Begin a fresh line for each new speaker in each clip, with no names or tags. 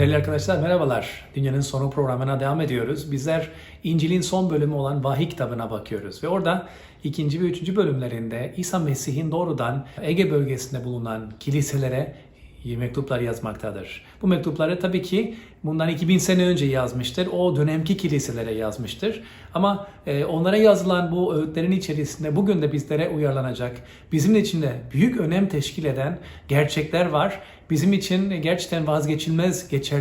Değerli arkadaşlar merhabalar. Dünyanın sonu programına devam ediyoruz. Bizler İncil'in son bölümü olan Vahiy kitabına bakıyoruz. Ve orada ikinci ve üçüncü bölümlerinde İsa Mesih'in doğrudan Ege bölgesinde bulunan kiliselere mektuplar yazmaktadır. Bu mektupları tabii ki bundan 2000 sene önce yazmıştır. O dönemki kiliselere yazmıştır. Ama e, onlara yazılan bu öğütlerin içerisinde bugün de bizlere uyarlanacak, bizim için de büyük önem teşkil eden gerçekler var. Bizim için gerçekten vazgeçilmez geçer,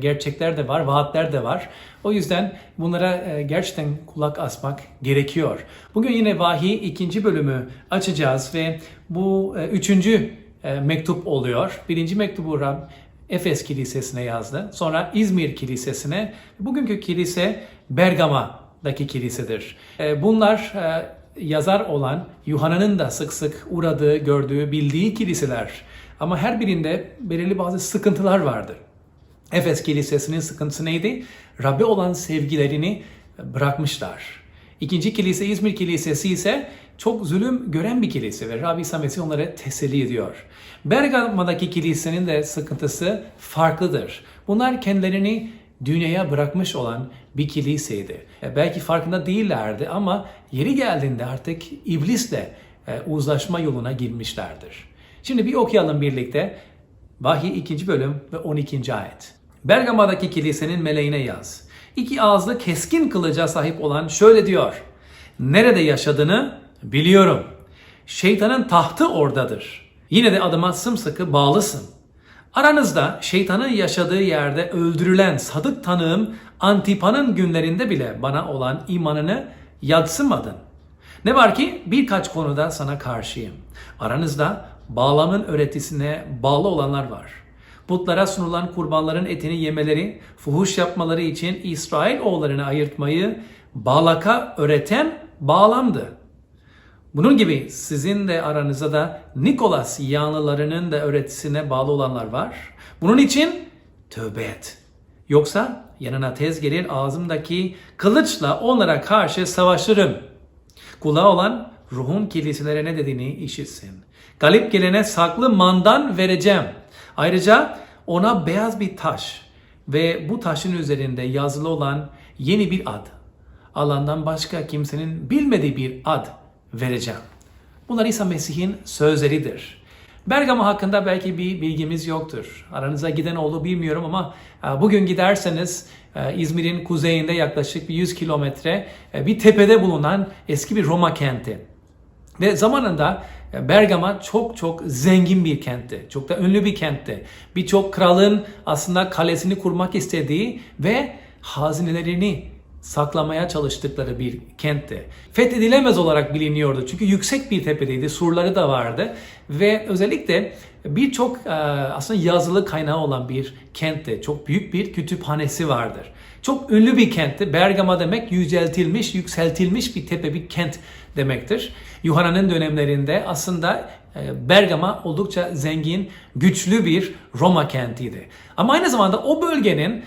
gerçekler de var, vaatler de var. O yüzden bunlara e, gerçekten kulak asmak gerekiyor. Bugün yine vahiy ikinci bölümü açacağız ve bu e, üçüncü e, mektup oluyor. Birinci mektubu Rab Efes Kilisesi'ne yazdı. Sonra İzmir Kilisesi'ne. Bugünkü kilise Bergama'daki kilisedir. E, bunlar e, yazar olan Yuhanna'nın da sık sık uğradığı, gördüğü, bildiği kiliseler. Ama her birinde belirli bazı sıkıntılar vardı. Efes Kilisesi'nin sıkıntısı neydi? Rabbe olan sevgilerini bırakmışlar. İkinci kilise İzmir Kilisesi ise çok zulüm gören bir kilise ve Rabbi İsa Mesih onları teselli ediyor. Bergama'daki kilisenin de sıkıntısı farklıdır. Bunlar kendilerini dünyaya bırakmış olan bir kiliseydi. E, belki farkında değillerdi ama yeri geldiğinde artık iblisle e, uzlaşma yoluna girmişlerdir. Şimdi bir okuyalım birlikte. Vahiy 2. bölüm ve 12. ayet. Bergama'daki kilisenin meleğine yaz. İki ağızlı keskin kılıca sahip olan şöyle diyor. Nerede yaşadığını biliyorum. Şeytanın tahtı oradadır. Yine de adıma sımsıkı bağlısın. Aranızda şeytanın yaşadığı yerde öldürülen sadık tanığım Antipa'nın günlerinde bile bana olan imanını yadsımadın. Ne var ki birkaç konuda sana karşıyım. Aranızda bağlamın öğretisine bağlı olanlar var. Putlara sunulan kurbanların etini yemeleri, fuhuş yapmaları için İsrail oğullarını ayırtmayı Balak'a öğreten bağlamdı. Bunun gibi sizin de aranızda da Nikolas yanlılarının da öğretisine bağlı olanlar var. Bunun için tövbe et. Yoksa yanına tez gelir ağzımdaki kılıçla onlara karşı savaşırım. Kulağı olan ruhun kiliselere ne dediğini işitsin. Galip gelene saklı mandan vereceğim. Ayrıca ona beyaz bir taş ve bu taşın üzerinde yazılı olan yeni bir ad. Alandan başka kimsenin bilmediği bir ad vereceğim. Bunlar İsa Mesih'in sözleridir. Bergama hakkında belki bir bilgimiz yoktur. Aranıza giden oldu bilmiyorum ama e, bugün giderseniz e, İzmir'in kuzeyinde yaklaşık bir 100 kilometre e, bir tepede bulunan eski bir Roma kenti. Ve zamanında Bergama çok çok zengin bir kentti. Çok da ünlü bir kentti. Birçok kralın aslında kalesini kurmak istediği ve hazinelerini saklamaya çalıştıkları bir kentti. Fethedilemez olarak biliniyordu çünkü yüksek bir tepedeydi, surları da vardı ve özellikle birçok e, aslında yazılı kaynağı olan bir kentti. Çok büyük bir kütüphanesi vardır. Çok ünlü bir kentti. Bergama demek yüceltilmiş, yükseltilmiş bir tepe, bir kent demektir. Yuhanna'nın dönemlerinde aslında e, Bergama oldukça zengin, güçlü bir Roma kentiydi. Ama aynı zamanda o bölgenin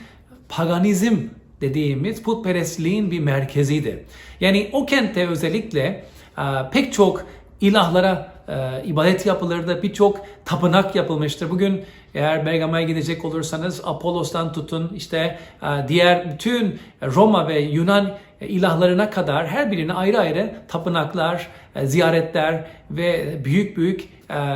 paganizm dediğimiz putperestliğin bir merkeziydi. Yani o kentte özellikle e, pek çok ilahlara e, ibadet yapılırdı. Birçok tapınak yapılmıştır. Bugün eğer Bergama'ya gidecek olursanız Apollos'tan tutun işte e, diğer bütün Roma ve Yunan ilahlarına kadar her birine ayrı ayrı tapınaklar, ziyaretler ve büyük büyük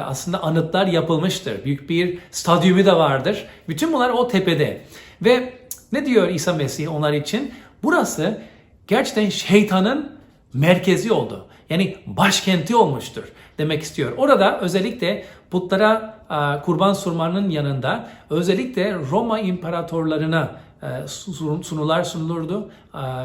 aslında anıtlar yapılmıştır. Büyük bir stadyumu da vardır. Bütün bunlar o tepede. Ve ne diyor İsa Mesih onlar için? Burası gerçekten şeytanın merkezi oldu. Yani başkenti olmuştur demek istiyor. Orada özellikle putlara kurban surmanın yanında özellikle Roma imparatorlarına sunular sunulurdu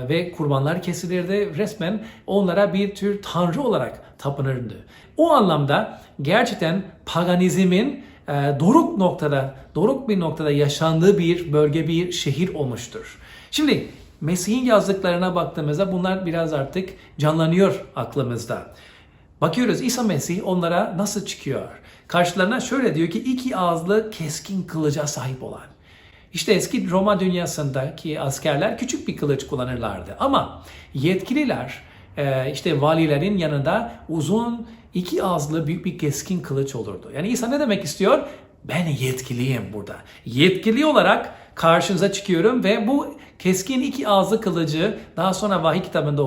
ve kurbanlar kesilirdi. Resmen onlara bir tür tanrı olarak tapınırdı. O anlamda gerçekten paganizmin e, doruk noktada, doruk bir noktada yaşandığı bir bölge, bir şehir olmuştur. Şimdi Mesih'in yazdıklarına baktığımızda bunlar biraz artık canlanıyor aklımızda. Bakıyoruz İsa Mesih onlara nasıl çıkıyor? Karşılarına şöyle diyor ki iki ağızlı keskin kılıca sahip olan. İşte eski Roma dünyasındaki askerler küçük bir kılıç kullanırlardı. Ama yetkililer e, işte valilerin yanında uzun iki ağızlı büyük bir keskin kılıç olurdu. Yani İsa ne demek istiyor? Ben yetkiliyim burada. Yetkili olarak karşınıza çıkıyorum ve bu keskin iki ağızlı kılıcı daha sonra vahiy kitabında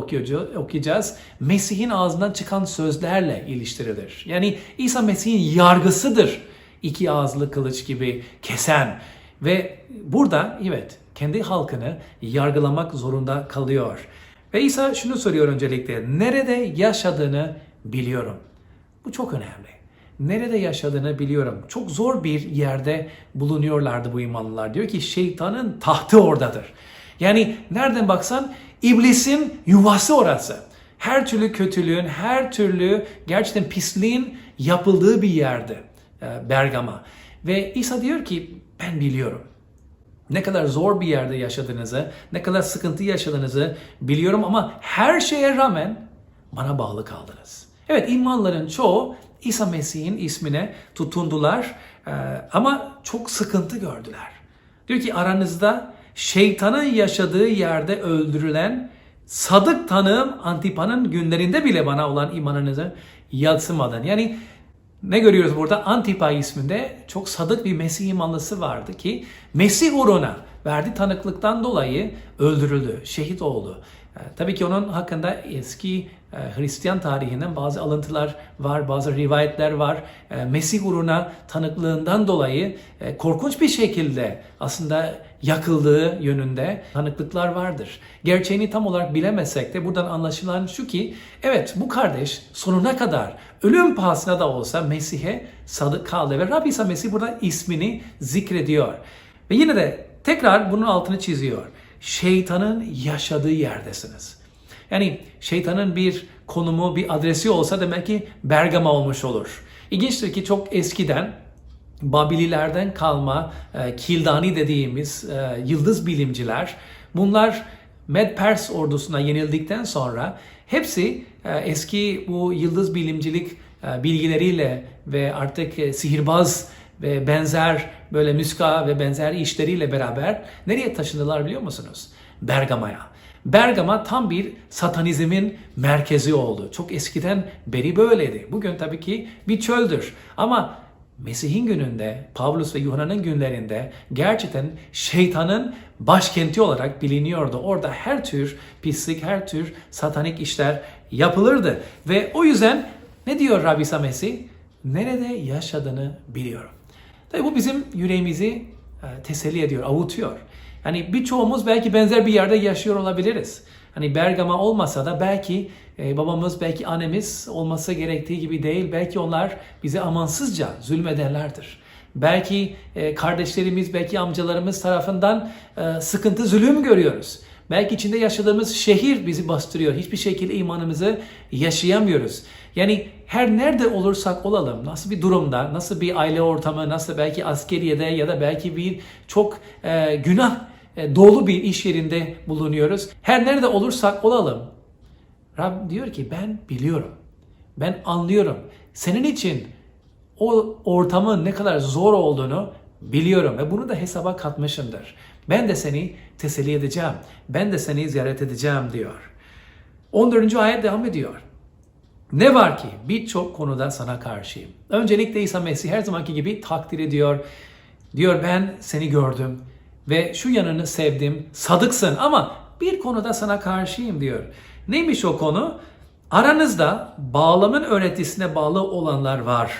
okuyacağız. Mesih'in ağzından çıkan sözlerle iliştirilir. Yani İsa Mesih'in yargısıdır. İki ağızlı kılıç gibi kesen ve burada evet kendi halkını yargılamak zorunda kalıyor. Ve İsa şunu soruyor öncelikle. Nerede yaşadığını biliyorum. Bu çok önemli. Nerede yaşadığını biliyorum. Çok zor bir yerde bulunuyorlardı bu imanlılar. Diyor ki şeytanın tahtı oradadır. Yani nereden baksan iblisin yuvası orası. Her türlü kötülüğün, her türlü gerçekten pisliğin yapıldığı bir yerde Bergama. Ve İsa diyor ki ben biliyorum. Ne kadar zor bir yerde yaşadığınızı, ne kadar sıkıntı yaşadığınızı biliyorum ama her şeye rağmen bana bağlı kaldınız. Evet imanların çoğu İsa Mesih'in ismine tutundular e, ama çok sıkıntı gördüler. Diyor ki aranızda şeytanın yaşadığı yerde öldürülen sadık tanığım Antipa'nın günlerinde bile bana olan imanınızı yatsımadın. Yani ne görüyoruz burada? Antipa isminde çok sadık bir Mesih imanlısı vardı ki Mesih uğruna verdiği tanıklıktan dolayı öldürüldü, şehit oldu. Ee, Tabii ki onun hakkında eski e, Hristiyan tarihinden bazı alıntılar var, bazı rivayetler var. E, Mesih uğruna tanıklığından dolayı e, korkunç bir şekilde aslında yakıldığı yönünde tanıklıklar vardır. Gerçeğini tam olarak bilemesek de buradan anlaşılan şu ki evet bu kardeş sonuna kadar ölüm pahasına da olsa Mesih'e sadık kaldı ve İsa Mesih burada ismini zikrediyor. Ve yine de tekrar bunun altını çiziyor. Şeytanın yaşadığı yerdesiniz. Yani şeytanın bir konumu, bir adresi olsa demek ki Bergama olmuş olur. İlginçtir ki çok eskiden Babililerden kalma e, Kildani dediğimiz e, yıldız bilimciler bunlar Med-Pers ordusuna yenildikten sonra hepsi e, eski bu yıldız bilimcilik e, bilgileriyle ve artık e, sihirbaz ve benzer böyle müska ve benzer işleriyle beraber nereye taşındılar biliyor musunuz? Bergama'ya. Bergama tam bir satanizmin merkezi oldu. Çok eskiden beri böyleydi. Bugün tabii ki bir çöldür. Ama Mesih'in gününde, Pavlus ve Yuhanna'nın günlerinde gerçekten şeytanın başkenti olarak biliniyordu. Orada her tür pislik, her tür satanik işler yapılırdı. Ve o yüzden ne diyor Rabbi İsa Mesih? Nerede yaşadığını biliyorum. Tabii bu bizim yüreğimizi e, teselli ediyor, avutuyor. Hani birçoğumuz belki benzer bir yerde yaşıyor olabiliriz. Hani Bergama olmasa da belki e, babamız, belki annemiz olması gerektiği gibi değil. Belki onlar bize amansızca zulmedenlerdir. Belki e, kardeşlerimiz, belki amcalarımız tarafından sıkıntı, zulüm görüyoruz. Belki içinde yaşadığımız şehir bizi bastırıyor. Hiçbir şekilde imanımızı yaşayamıyoruz. Yani her nerede olursak olalım, nasıl bir durumda, nasıl bir aile ortamı, nasıl belki askeriyede ya da belki bir çok e, günah e, dolu bir iş yerinde bulunuyoruz. Her nerede olursak olalım, Rab diyor ki ben biliyorum, ben anlıyorum. Senin için o ortamın ne kadar zor olduğunu biliyorum ve bunu da hesaba katmışımdır. Ben de seni teselli edeceğim. Ben de seni ziyaret edeceğim diyor. 14. ayet devam ediyor. Ne var ki birçok konuda sana karşıyım. Öncelikle İsa Mesih her zamanki gibi takdir ediyor. Diyor ben seni gördüm ve şu yanını sevdim. Sadıksın ama bir konuda sana karşıyım diyor. Neymiş o konu? Aranızda bağlamın öğretisine bağlı olanlar var.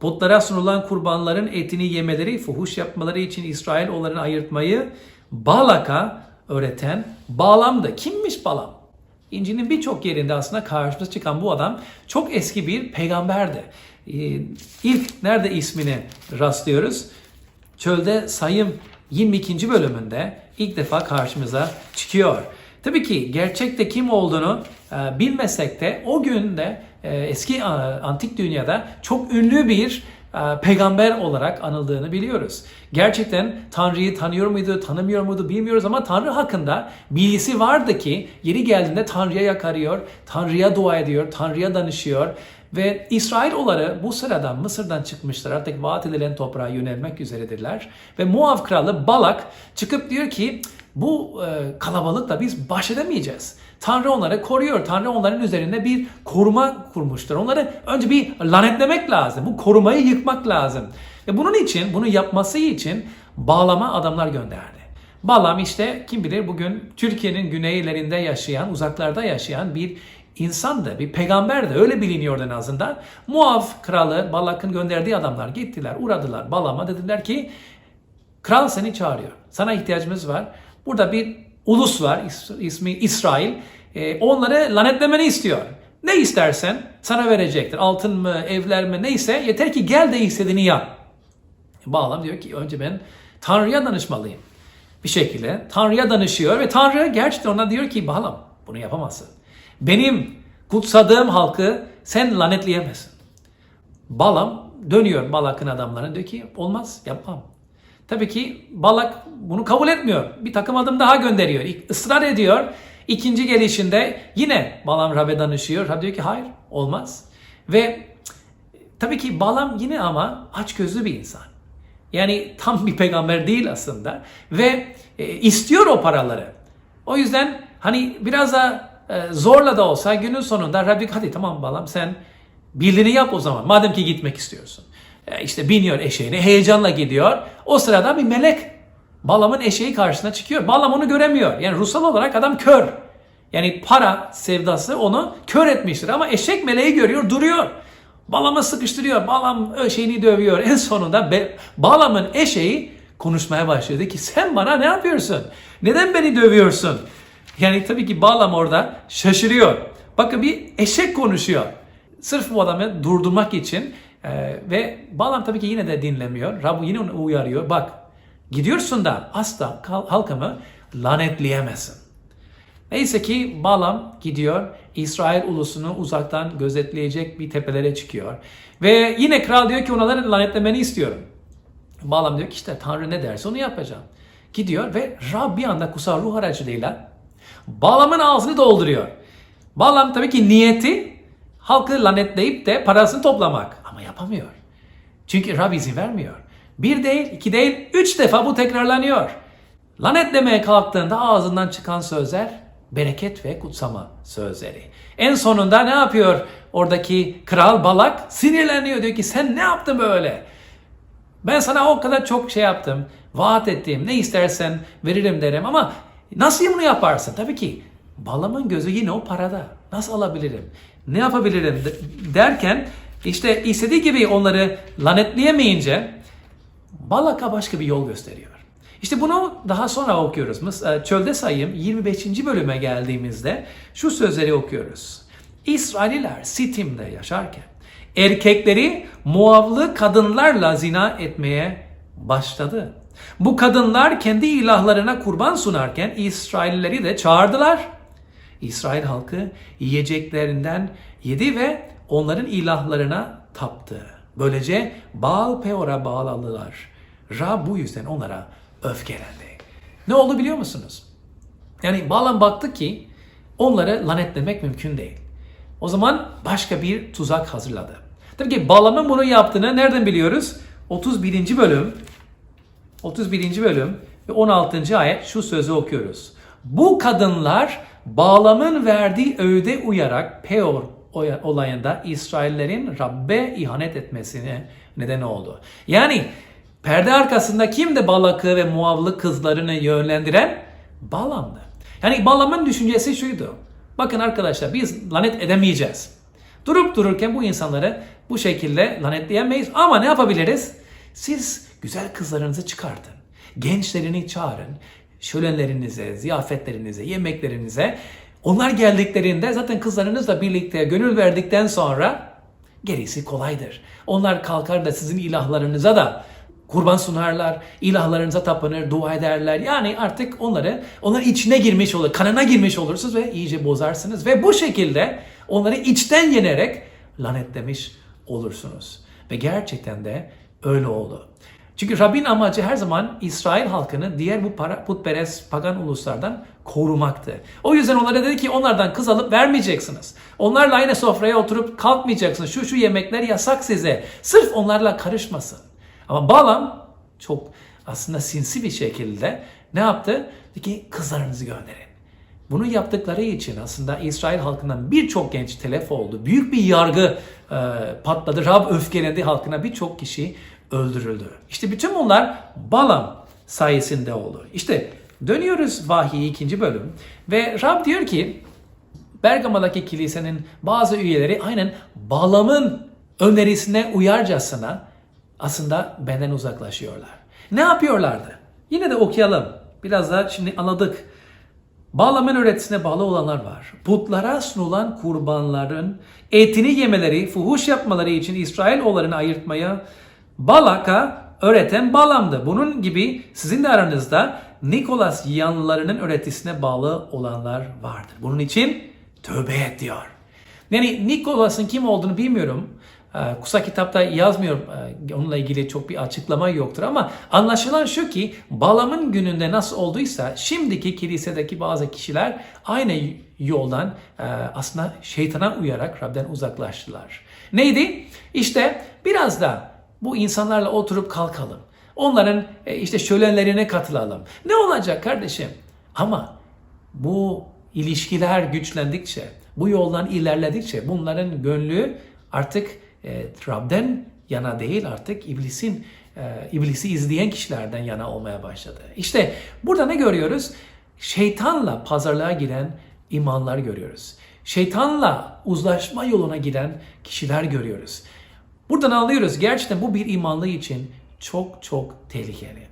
Putlara sunulan kurbanların etini yemeleri, fuhuş yapmaları için İsrail onların ayırtmayı Balak'a öğreten Bağlam'dı. Kimmiş Balam? İncil'in birçok yerinde aslında karşımıza çıkan bu adam çok eski bir peygamberdi. Ee, İlk nerede ismini rastlıyoruz? Çölde sayım 22. bölümünde ilk defa karşımıza çıkıyor. Tabii ki gerçekte kim olduğunu e, bilmesek de o günde e, eski antik dünyada çok ünlü bir peygamber olarak anıldığını biliyoruz. Gerçekten Tanrı'yı tanıyor muydu, tanımıyor muydu bilmiyoruz ama Tanrı hakkında bilgisi vardı ki yeri geldiğinde Tanrı'ya yakarıyor, Tanrı'ya dua ediyor, Tanrı'ya danışıyor ve İsrailoğulları bu sırada Mısır'dan çıkmışlar. Artık vaat edilen toprağa yönelmek üzeredirler. Ve Muav kralı Balak çıkıp diyor ki bu e, kalabalıkla biz baş edemeyeceğiz. Tanrı onları koruyor. Tanrı onların üzerinde bir koruma kurmuştur. Onları önce bir lanetlemek lazım. Bu korumayı yıkmak lazım. Ve bunun için, bunu yapması için bağlama adamlar gönderdi. Balam işte kim bilir bugün Türkiye'nin güneylerinde yaşayan, uzaklarda yaşayan bir insandı, bir peygamberdi. Öyle biliniyordu en azından. Muav kralı Balak'ın gönderdiği adamlar gittiler, uğradılar Balam'a. Dediler ki kral seni çağırıyor. Sana ihtiyacımız var. Burada bir ulus var, is- ismi İsrail. Ee, onları lanetlemeni istiyor. Ne istersen sana verecektir. Altın mı, evler mi neyse yeter ki gel de istediğini yap. Bağlam diyor ki önce ben Tanrı'ya danışmalıyım. Bir şekilde Tanrı'ya danışıyor ve Tanrı gerçekten ona diyor ki Bağlam bunu yapamazsın. Benim kutsadığım halkı sen lanetleyemezsin. Balam dönüyor Balak'ın adamlarına diyor ki olmaz yapmam. Tabii ki Balak bunu kabul etmiyor. Bir takım adım daha gönderiyor. ısrar ediyor. İkinci gelişinde yine Balam Rab'e danışıyor. Rab diyor ki hayır olmaz. Ve tabii ki Balam yine ama açgözlü bir insan. Yani tam bir peygamber değil aslında. Ve e, istiyor o paraları. O yüzden hani biraz da e, zorla da olsa günün sonunda Rabbi hadi tamam Balam sen bildiğini yap o zaman. Madem ki gitmek istiyorsun. E, işte biniyor eşeğine heyecanla gidiyor. O sırada bir melek Balam'ın eşeği karşısına çıkıyor. Balam onu göremiyor. Yani ruhsal olarak adam kör. Yani para sevdası onu kör etmiştir. Ama eşek meleği görüyor duruyor. Balam'ı sıkıştırıyor. Balam eşeğini dövüyor. En sonunda Balam'ın eşeği konuşmaya başladı ki sen bana ne yapıyorsun? Neden beni dövüyorsun? Yani tabii ki Balam orada şaşırıyor. Bakın bir eşek konuşuyor. Sırf bu adamı durdurmak için e, ve Balam tabii ki yine de dinlemiyor. Rab yine onu uyarıyor. Bak gidiyorsun da asla halkımı lanetleyemezsin. Neyse ki Balam gidiyor. İsrail ulusunu uzaktan gözetleyecek bir tepelere çıkıyor. Ve yine kral diyor ki onları lanetlemeni istiyorum. Balam diyor ki işte Tanrı ne derse onu yapacağım. Gidiyor ve Rab bir anda kutsal ruh aracılığıyla Balam'ın ağzını dolduruyor. Balam tabii ki niyeti halkı lanetleyip de parasını toplamak. Ama yapamıyor. Çünkü Rab izin vermiyor. Bir değil, iki değil, üç defa bu tekrarlanıyor. Lanetlemeye kalktığında ağzından çıkan sözler bereket ve kutsama sözleri. En sonunda ne yapıyor oradaki kral Balak? Sinirleniyor diyor ki sen ne yaptın böyle? Ben sana o kadar çok şey yaptım, vaat ettim, ne istersen veririm derim ama nasıl bunu yaparsın? Tabii ki Balam'ın gözü yine o parada. Nasıl alabilirim? Ne yapabilirim de- derken işte istediği gibi onları lanetleyemeyince Balak'a başka bir yol gösteriyor. İşte bunu daha sonra okuyoruz. E, Çölde sayım 25. bölüme geldiğimizde şu sözleri okuyoruz. İsraililer Sitim'de yaşarken erkekleri Muavlı kadınlarla zina etmeye başladı. Bu kadınlar kendi ilahlarına kurban sunarken İsraillileri de çağırdılar. İsrail halkı yiyeceklerinden yedi ve onların ilahlarına taptı. Böylece Baal Peor'a bağlandılar. Rab bu yüzden onlara öfkelendi. Ne oldu biliyor musunuz? Yani Balaam baktı ki onları lanetlemek mümkün değil. O zaman başka bir tuzak hazırladı. Tabii ki Balaam'ın bunu yaptığını nereden biliyoruz? 31. bölüm 31. bölüm ve 16. ayet şu sözü okuyoruz. Bu kadınlar Bağlam'ın verdiği öğüde uyarak Peor olayında İsraillerin Rabbe ihanet etmesine neden oldu. Yani perde arkasında kimdi Balak'ı ve Muavlı kızlarını yönlendiren? Balam'dı. Yani Balam'ın düşüncesi şuydu. Bakın arkadaşlar biz lanet edemeyeceğiz. Durup dururken bu insanları bu şekilde lanetleyemeyiz ama ne yapabiliriz? Siz güzel kızlarınızı çıkartın. Gençlerini çağırın. Şölenlerinize, ziyafetlerinize, yemeklerinize. Onlar geldiklerinde zaten kızlarınızla birlikte gönül verdikten sonra gerisi kolaydır. Onlar kalkar da sizin ilahlarınıza da kurban sunarlar, ilahlarınıza tapınır, dua ederler. Yani artık onları, onların içine girmiş olur, kanına girmiş olursunuz ve iyice bozarsınız. Ve bu şekilde onları içten yenerek lanetlemiş olursunuz. Ve gerçekten de öyle oldu. Çünkü Rabbin amacı her zaman İsrail halkını diğer bu para, putperest pagan uluslardan korumaktı. O yüzden onlara dedi ki onlardan kız alıp vermeyeceksiniz. Onlarla aynı sofraya oturup kalkmayacaksınız. Şu şu yemekler yasak size. Sırf onlarla karışmasın. Ama Balaam çok aslında sinsi bir şekilde ne yaptı? Dedi ki kızlarınızı gönderin. Bunu yaptıkları için aslında İsrail halkından birçok genç telef oldu. Büyük bir yargı e, patladı. Rab öfkelendi halkına birçok kişi öldürüldü. İşte bütün bunlar Balam sayesinde oldu. İşte dönüyoruz vahiy ikinci bölüm ve Rab diyor ki Bergama'daki kilisenin bazı üyeleri aynen Balam'ın önerisine uyarcasına aslında benden uzaklaşıyorlar. Ne yapıyorlardı? Yine de okuyalım. Biraz daha şimdi anladık. Balam'ın öğretisine bağlı olanlar var. Putlara sunulan kurbanların etini yemeleri, fuhuş yapmaları için İsrailoğullarını ayırtmaya Balak'a öğreten Balam'dı. Bunun gibi sizin de aranızda Nikolas yanlarının öğretisine bağlı olanlar vardır. Bunun için tövbe et diyor. Yani Nikolas'ın kim olduğunu bilmiyorum. Ee, Kutsal kitapta yazmıyor. Ee, Onunla ilgili çok bir açıklama yoktur ama anlaşılan şu ki Balam'ın gününde nasıl olduysa şimdiki kilisedeki bazı kişiler aynı yoldan e, aslında şeytana uyarak Rab'den uzaklaştılar. Neydi? İşte biraz da bu insanlarla oturup kalkalım. Onların e, işte şölenlerine katılalım. Ne olacak kardeşim? Ama bu ilişkiler güçlendikçe, bu yoldan ilerledikçe bunların gönlü artık e, Rab'den yana değil artık iblisin e, iblisi izleyen kişilerden yana olmaya başladı. İşte burada ne görüyoruz? Şeytanla pazarlığa giren imanlar görüyoruz. Şeytanla uzlaşma yoluna giden kişiler görüyoruz. Buradan anlıyoruz gerçekten bu bir imanlı için çok çok tehlikeli.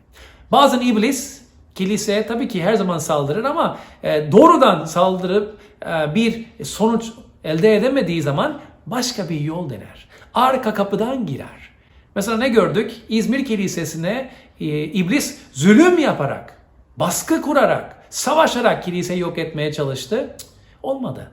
Bazen iblis kiliseye tabii ki her zaman saldırır ama e, doğrudan saldırıp e, bir sonuç elde edemediği zaman başka bir yol dener. Arka kapıdan girer. Mesela ne gördük? İzmir Kilisesi'ne e, iblis zulüm yaparak, baskı kurarak, savaşarak kiliseyi yok etmeye çalıştı. Olmadı.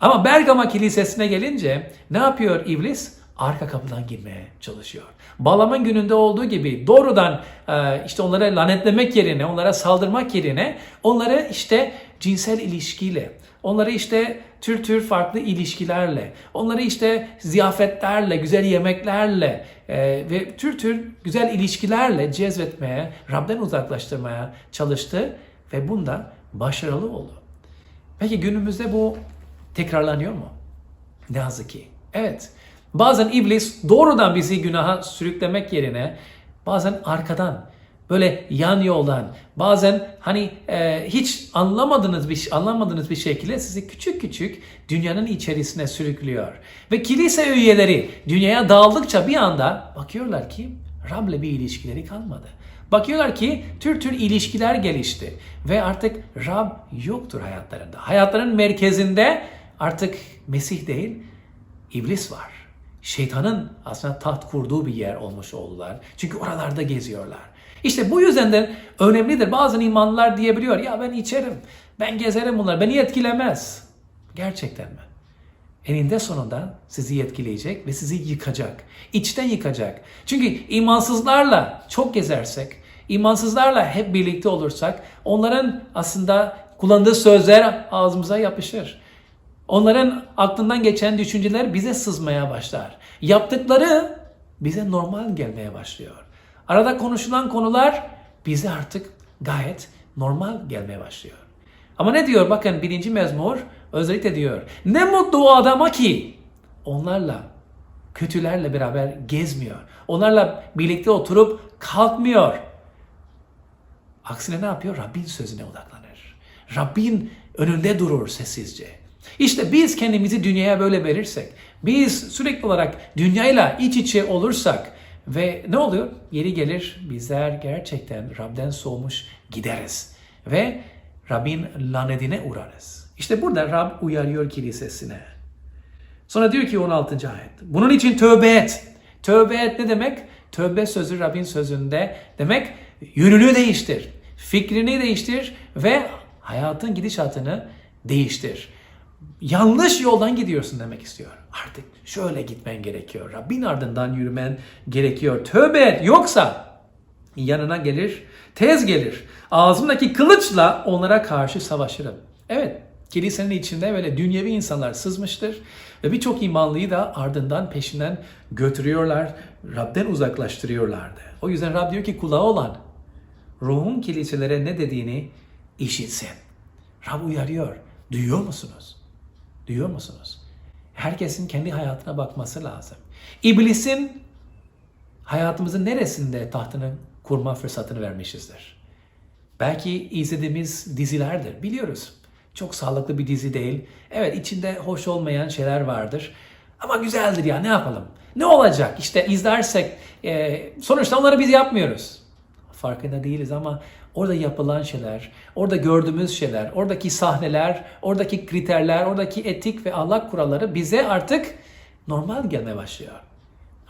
Ama Bergama Kilisesi'ne gelince ne yapıyor iblis? Arka kapıdan girmeye çalışıyor. Balam'ın gününde olduğu gibi doğrudan e, işte onlara lanetlemek yerine, onlara saldırmak yerine onları işte cinsel ilişkiyle, onları işte tür tür farklı ilişkilerle, onları işte ziyafetlerle, güzel yemeklerle e, ve tür tür güzel ilişkilerle cezbetmeye, Rab'den uzaklaştırmaya çalıştı ve bunda başarılı oldu. Peki günümüzde bu tekrarlanıyor mu? Ne yazık ki. Evet. Bazen iblis doğrudan bizi günaha sürüklemek yerine bazen arkadan böyle yan yoldan bazen hani e, hiç anlamadığınız bir anlamadığınız bir şekilde sizi küçük küçük dünyanın içerisine sürüklüyor. Ve kilise üyeleri dünyaya dağıldıkça bir anda bakıyorlar ki Rab'le bir ilişkileri kalmadı. Bakıyorlar ki tür tür ilişkiler gelişti ve artık Rab yoktur hayatlarında. Hayatların merkezinde artık Mesih değil, iblis var. Şeytanın aslında taht kurduğu bir yer olmuş oldular. Çünkü oralarda geziyorlar. İşte bu yüzden de önemlidir. Bazı imanlılar diyebiliyor ya ben içerim, ben gezerim bunlar, beni etkilemez. Gerçekten mi? Eninde sonunda sizi etkileyecek ve sizi yıkacak. İçten yıkacak. Çünkü imansızlarla çok gezersek, imansızlarla hep birlikte olursak onların aslında kullandığı sözler ağzımıza yapışır. Onların aklından geçen düşünceler bize sızmaya başlar. Yaptıkları bize normal gelmeye başlıyor. Arada konuşulan konular bize artık gayet normal gelmeye başlıyor. Ama ne diyor? Bakın birinci mezmur özellikle diyor. Ne mutlu o adama ki onlarla, kötülerle beraber gezmiyor. Onlarla birlikte oturup kalkmıyor. Aksine ne yapıyor? Rabbin sözüne odaklanır. Rabbin önünde durur sessizce. İşte biz kendimizi dünyaya böyle verirsek, biz sürekli olarak dünyayla iç içe olursak ve ne oluyor? Yeri gelir bizler gerçekten Rab'den soğumuş gideriz. Ve Rabbin lanetine uğrarız. İşte burada Rab uyarıyor kilisesine. Sonra diyor ki 16. ayet. Bunun için tövbe et. Tövbe et ne demek? Tövbe sözü Rabbin sözünde demek yönünü değiştir. Fikrini değiştir ve hayatın gidişatını değiştir. Yanlış yoldan gidiyorsun demek istiyor. Artık şöyle gitmen gerekiyor. Rabbin ardından yürümen gerekiyor. Tövbe et yoksa yanına gelir, tez gelir. Ağzımdaki kılıçla onlara karşı savaşırım. Evet, kilisenin içinde böyle dünyevi insanlar sızmıştır. Ve birçok imanlıyı da ardından peşinden götürüyorlar. Rab'den uzaklaştırıyorlardı. O yüzden Rab diyor ki kulağı olan ruhun kiliselere ne dediğini işitsin. Rab uyarıyor. Duyuyor musunuz? Duyuyor musunuz? Herkesin kendi hayatına bakması lazım. İblisin hayatımızın neresinde tahtını kurma fırsatını vermişizdir? Belki izlediğimiz dizilerdir. Biliyoruz. Çok sağlıklı bir dizi değil. Evet içinde hoş olmayan şeyler vardır. Ama güzeldir ya ne yapalım? Ne olacak? İşte izlersek e, sonuçta onları biz yapmıyoruz. Farkında değiliz ama orada yapılan şeyler, orada gördüğümüz şeyler, oradaki sahneler, oradaki kriterler, oradaki etik ve ahlak kuralları bize artık normal gelmeye başlıyor.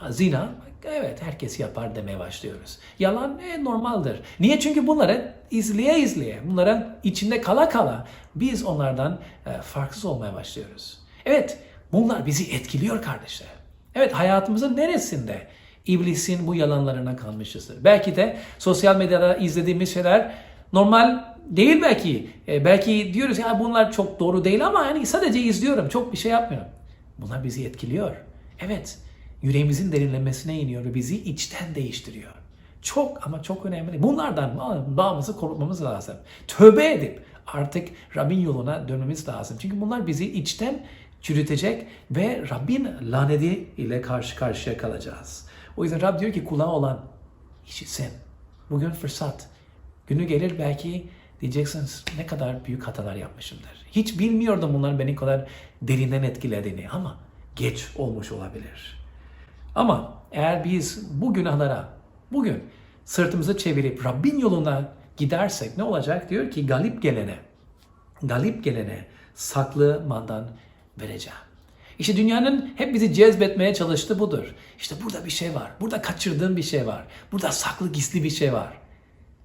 Zina, evet herkes yapar demeye başlıyoruz. Yalan e, normaldir. Niye? Çünkü bunları izleye izleye, bunların içinde kala kala biz onlardan e, farksız olmaya başlıyoruz. Evet, bunlar bizi etkiliyor kardeşler. Evet, hayatımızın neresinde iblisin bu yalanlarına kalmışızdır. Belki de sosyal medyada izlediğimiz şeyler normal değil belki. E, belki diyoruz ya bunlar çok doğru değil ama yani sadece izliyorum, çok bir şey yapmıyorum. Bunlar bizi etkiliyor. Evet, yüreğimizin derinlemesine iniyor ve bizi içten değiştiriyor. Çok ama çok önemli. Bunlardan bağımızı korumamız lazım. Tövbe edip artık Rabbin yoluna dönmemiz lazım. Çünkü bunlar bizi içten çürütecek ve Rabbin laneti ile karşı karşıya kalacağız. O yüzden Rab diyor ki kulağı olan işitsin. Bugün fırsat. Günü gelir belki diyeceksiniz ne kadar büyük hatalar yapmışımdır. Hiç bilmiyordum bunların beni kadar derinden etkilediğini ama geç olmuş olabilir. Ama eğer biz bu günahlara bugün sırtımızı çevirip Rabbin yoluna gidersek ne olacak? Diyor ki galip gelene, galip gelene saklı mandan vereceğim. İşte dünyanın hep bizi cezbetmeye çalıştığı budur. İşte burada bir şey var. Burada kaçırdığın bir şey var. Burada saklı gizli bir şey var.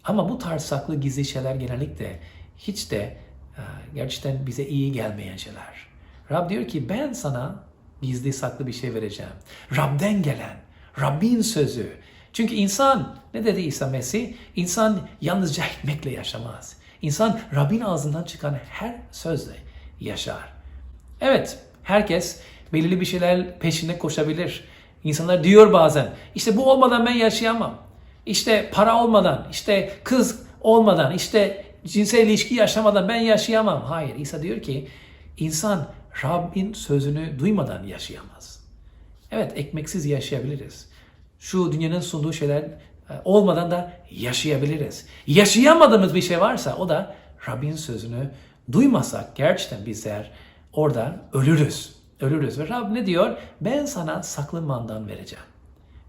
Ama bu tarz saklı gizli şeyler genellikle hiç de e, gerçekten bize iyi gelmeyen şeyler. Rab diyor ki ben sana gizli saklı bir şey vereceğim. Rab'den gelen, Rabbin sözü. Çünkü insan, ne dedi İsa Mesih? İnsan yalnızca ekmekle yaşamaz. İnsan Rabbin ağzından çıkan her sözle yaşar. Evet, herkes belirli bir şeyler peşinde koşabilir. İnsanlar diyor bazen, işte bu olmadan ben yaşayamam. İşte para olmadan, işte kız olmadan, işte cinsel ilişki yaşamadan ben yaşayamam. Hayır, İsa diyor ki insan Rabbin sözünü duymadan yaşayamaz. Evet, ekmeksiz yaşayabiliriz. Şu dünyanın sunduğu şeyler e, olmadan da yaşayabiliriz. Yaşayamadığımız bir şey varsa o da Rabbin sözünü duymasak gerçekten bizler orada ölürüz. Ölürüz. Ve Rab ne diyor? Ben sana saklı mandan vereceğim.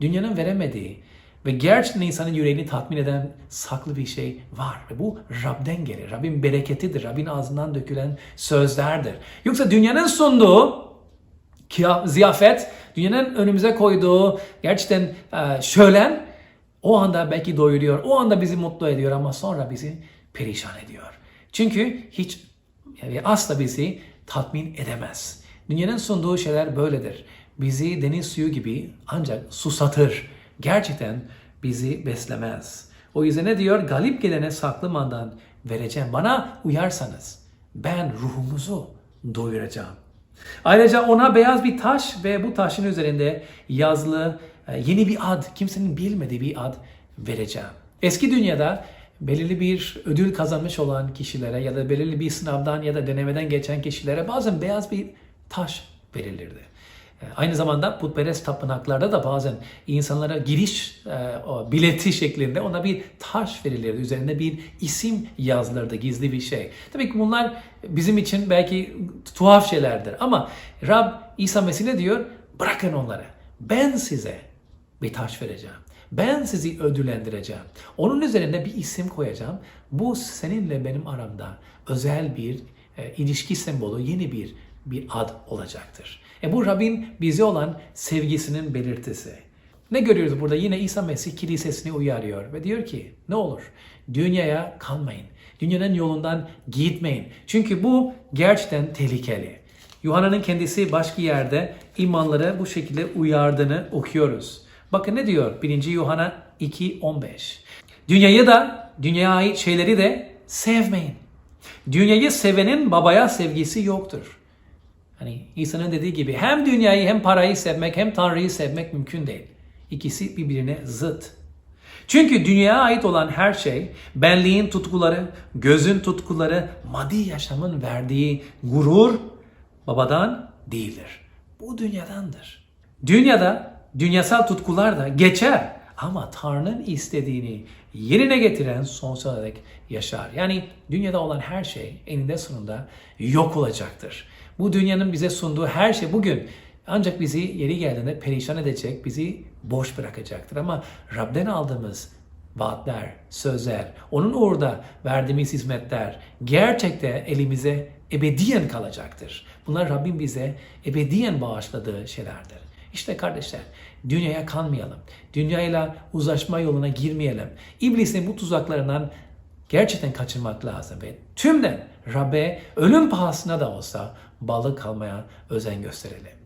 Dünyanın veremediği ve gerçekten insanın yüreğini tatmin eden saklı bir şey var. Ve bu Rab'den gelir. Rabbin bereketidir. Rabbin ağzından dökülen sözlerdir. Yoksa dünyanın sunduğu ziyafet, dünyanın önümüze koyduğu gerçekten e, şölen o anda belki doyuruyor, o anda bizi mutlu ediyor ama sonra bizi perişan ediyor. Çünkü hiç yani asla bizi tatmin edemez. Dünyanın sunduğu şeyler böyledir. Bizi deniz suyu gibi ancak susatır. Gerçekten bizi beslemez. O yüzden ne diyor? Galip gelene saklı mandan vereceğim. Bana uyarsanız ben ruhumuzu doyuracağım. Ayrıca ona beyaz bir taş ve bu taşın üzerinde yazılı e, yeni bir ad, kimsenin bilmediği bir ad vereceğim. Eski dünyada belirli bir ödül kazanmış olan kişilere ya da belirli bir sınavdan ya da denemeden geçen kişilere bazen beyaz bir taş verilirdi. E, Aynı zamanda putperest tapınaklarda da bazen insanlara giriş e, bileti şeklinde ona bir taş verilirdi. Üzerinde bir isim yazılırdı, gizli bir şey. Tabii ki bunlar bizim için belki tuhaf şeylerdir ama Rab İsa Mesih ne diyor? Bırakın onları. Ben size bir taş vereceğim. Ben sizi ödüllendireceğim. Onun üzerine bir isim koyacağım. Bu seninle benim aramda özel bir e, ilişki sembolü, yeni bir bir ad olacaktır. E bu Rabbin bize olan sevgisinin belirtisi. Ne görüyoruz burada? Yine İsa Mesih kilisesini uyarıyor ve diyor ki ne olur dünyaya kalmayın. Dünyanın yolundan gitmeyin. Çünkü bu gerçekten tehlikeli. Yuhanna'nın kendisi başka yerde imanları bu şekilde uyardığını okuyoruz. Bakın ne diyor 1. Yuhanna 2.15 Dünyayı da, dünyaya ait şeyleri de sevmeyin. Dünyayı sevenin babaya sevgisi yoktur. Hani İsa'nın dediği gibi hem dünyayı hem parayı sevmek hem Tanrı'yı sevmek mümkün değil. İkisi birbirine zıt. Çünkü dünyaya ait olan her şey benliğin tutkuları, gözün tutkuları, maddi yaşamın verdiği gurur babadan değildir. Bu dünyadandır. Dünyada dünyasal tutkular da geçer ama Tanrı'nın istediğini yerine getiren sonsuza dek yaşar. Yani dünyada olan her şey eninde sonunda yok olacaktır. Bu dünyanın bize sunduğu her şey bugün ancak bizi yeri geldiğinde perişan edecek, bizi boş bırakacaktır. Ama Rab'den aldığımız vaatler, sözler, onun orada verdiğimiz hizmetler gerçekten elimize ebediyen kalacaktır. Bunlar Rabbim bize ebediyen bağışladığı şeylerdir. İşte kardeşler, dünyaya kanmayalım. Dünyayla uzlaşma yoluna girmeyelim. İblisin bu tuzaklarından gerçekten kaçınmak lazım ve tümden Rabbe ölüm pahasına da olsa bağlı kalmaya özen gösterelim.